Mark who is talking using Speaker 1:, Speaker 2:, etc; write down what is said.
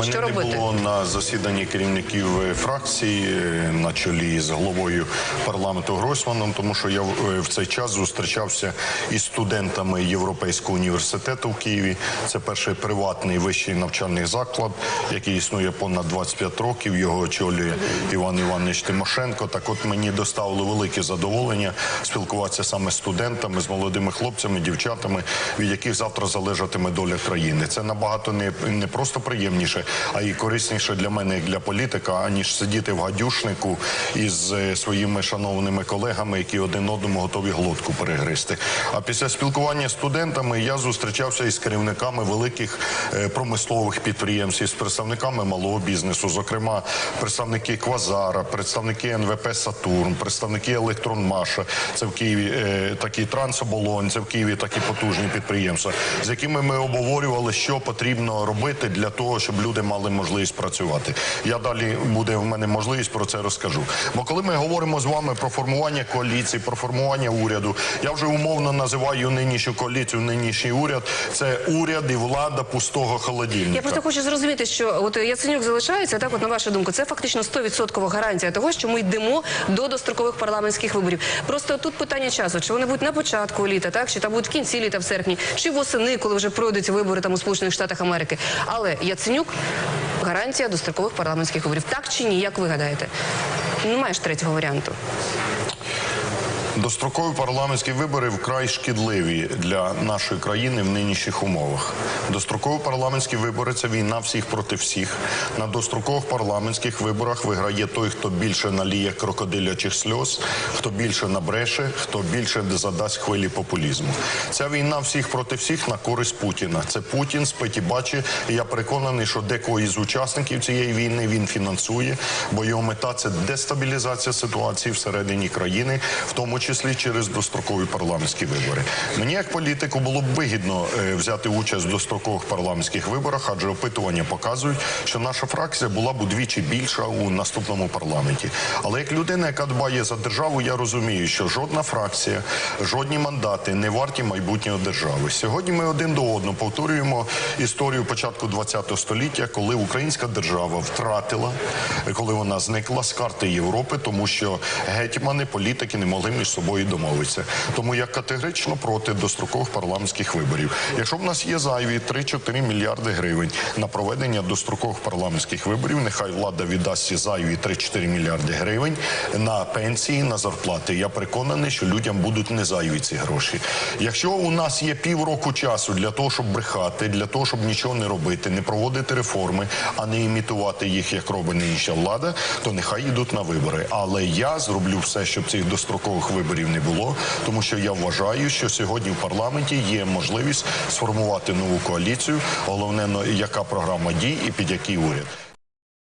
Speaker 1: Мене
Speaker 2: Що
Speaker 1: не
Speaker 2: робити?
Speaker 1: було на засіданні керівників фракцій е, на чолі з головою парламенту Гройсманом, тому що я в е, в цей час зустрічався із студентами Європейського університету в Києві. Це перший приватний вищий навчальний заклад, який існує понад 25 років. Його очолює Іван Іванович Тимошенко. Так, от мені доставило велике задоволення спілкуватися саме з студентами, з молодими хлопцями, дівчатами, від яких завтра залежатиме доля країни. Це набагато не, не просто приємніше, а і корисніше для мене, як для політика, аніж сидіти в гадюшнику із е, своїми шановними колегами, які один одному готові глотку перегризти. А після спілкування з студентами я зустрічався із керівниками великих е, промислових підприємств, із представниками малого бізнесу, зокрема представники Квазара, представники НВП Сатурн, представники Електронмаша. Це в Києві е, такі трансоболонь, це в Києві такі потужні підприємства, з якими ми обговорювали, що потрібно робити для того, щоб люди мали можливість працювати. Я далі буде в мене можливість про це розкажу. Бо коли ми говоримо з вами про формування коаліції, про формування уряду, я вже умовно називаю нинішню коаліцію, нинішній уряд. Це уряд і влада пустого холодильника.
Speaker 2: Я просто хочу зрозуміти, що от Яценюк залишається, так от на вашу думку, це фактично 100% гарантія того, що ми йдемо до дострокових парламентських виборів. Просто тут питання часу, чи вони будуть на початку літа, так чи там будуть в кінці літа, в серпні, чи восени, коли вже пройдуть вибори там у Сполучених Штатах Америки. Але Яценюк гарантія дострокових парламентських виборів. Так чи ні? Як ви гадаєте? Немає ж третього варіанту.
Speaker 1: Дострокові парламентські вибори вкрай шкідливі для нашої країни в нинішніх умовах. Дострокові парламентські вибори це війна всіх проти всіх. На дострокових парламентських виборах виграє той, хто більше наліє крокодилячих сльоз, хто більше набреше, хто більше задасть хвилі популізму. Ця війна всіх проти всіх на користь Путіна. Це Путін спить і бачить. Я переконаний, що декого із учасників цієї війни він фінансує, бо його мета це дестабілізація ситуації всередині країни, в тому числі через дострокові парламентські вибори. Мені як політику було б вигідно е, взяти участь в дострокових парламентських виборах, адже опитування показують, що наша фракція була б удвічі більша у наступному парламенті. Але як людина, яка дбає за державу, я розумію, що жодна фракція, жодні мандати не варті майбутнього держави. Сьогодні ми один до одного повторюємо історію початку ХХ століття, коли українська держава втратила, коли вона зникла з карти Європи, тому що гетьмани, політики не могли між собою домовитися. Тому я категорично проти дострокових парламентських виборів. Якщо в нас є зайві 3-4 мільярди гривень на проведення дострокових парламентських виборів, нехай влада віддасть ці зайві 3-4 мільярди гривень на пенсії, на зарплати. Я переконаний, що людям будуть не зайві ці гроші. Якщо у нас є півроку часу для того, щоб брехати, для того, щоб нічого не робити, не проводити реформи, а не імітувати їх, як робить нинішня влада, то нехай йдуть на вибори. Але я зроблю все, щоб цих дострокових виборів не було, тому що я вважаю, що сьогодні в парламенті є можливість сформувати нову коаліцію. Головне, ну, яка програма дій і під який уряд.